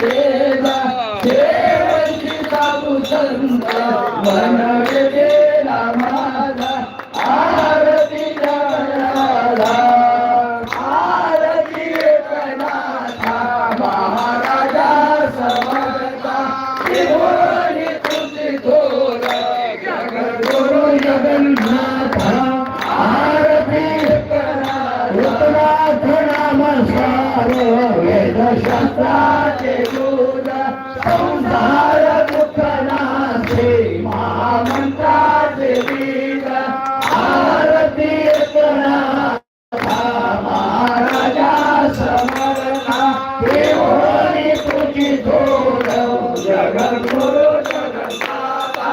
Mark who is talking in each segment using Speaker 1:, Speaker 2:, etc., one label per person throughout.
Speaker 1: దేవ దేవ దేవ सार वेदशास्त्राचे दूध संसार दुःखनाथे महामंत्राचे बीज आरती एकनाथ महाराजा समर्था देवणी तुझी थोर जगद्गुरु जगन्नाथा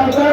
Speaker 1: आरती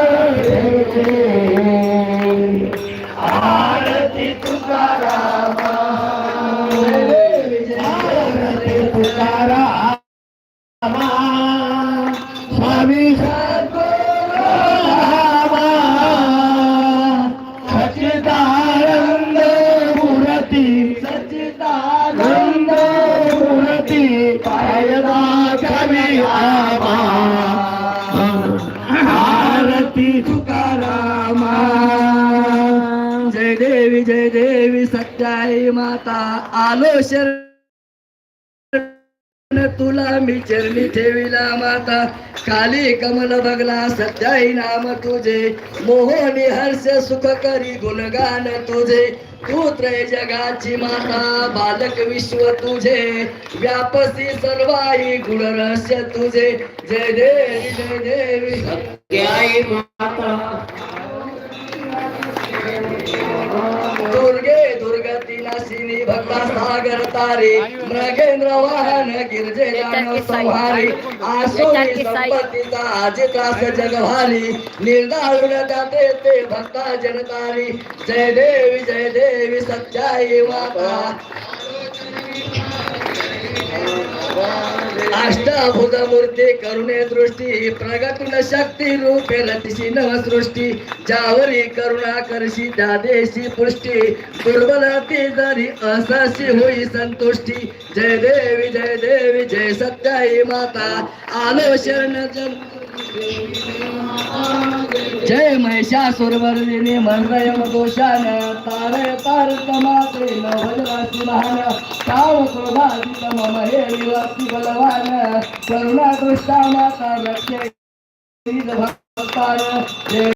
Speaker 1: देवी सत्याई माता आलो शरण तुला मी चरणी ठेविला माता. काली कमल बगला सत्याई नाम तुझे. मोहनी हर्ष सुख करी गुणगान तुझे. तू त्रय जगाची माता बालक विश्व तुझे. व्यापसी सर्वाई गुण रहस्य तुझे. जय देवी जय देवी. सत्याई माता. नाशिनी भक्ता सागर तारे मृगेंद्र वाहन गिरजे संहारी आसुरी संपत्तीचा अजित्रास जगभारी निर्दाळून जाते ते भक्ता जनतारी. जय देवी जय देवी सच्चाई माता अष्टभुज करुणे दृष्टी प्रगतुन शक्ती रूपे रतिशी नवसृष्टी ज्यावरी करुणा करशी त्या देशी पुष्टी दुर्बलती जरी असशी होई संतुष्टी जय देवी जय देवी जय सत्याई माता आलो शरण जन जय महिषासुरवर्दिनी मनरयम दोषान तारय तारक मात्रे नवजवासी महान ताव क्रोधाधिक मम हे विवासी बलवान करुणा दृष्टा माता रक्षे भक्तान जय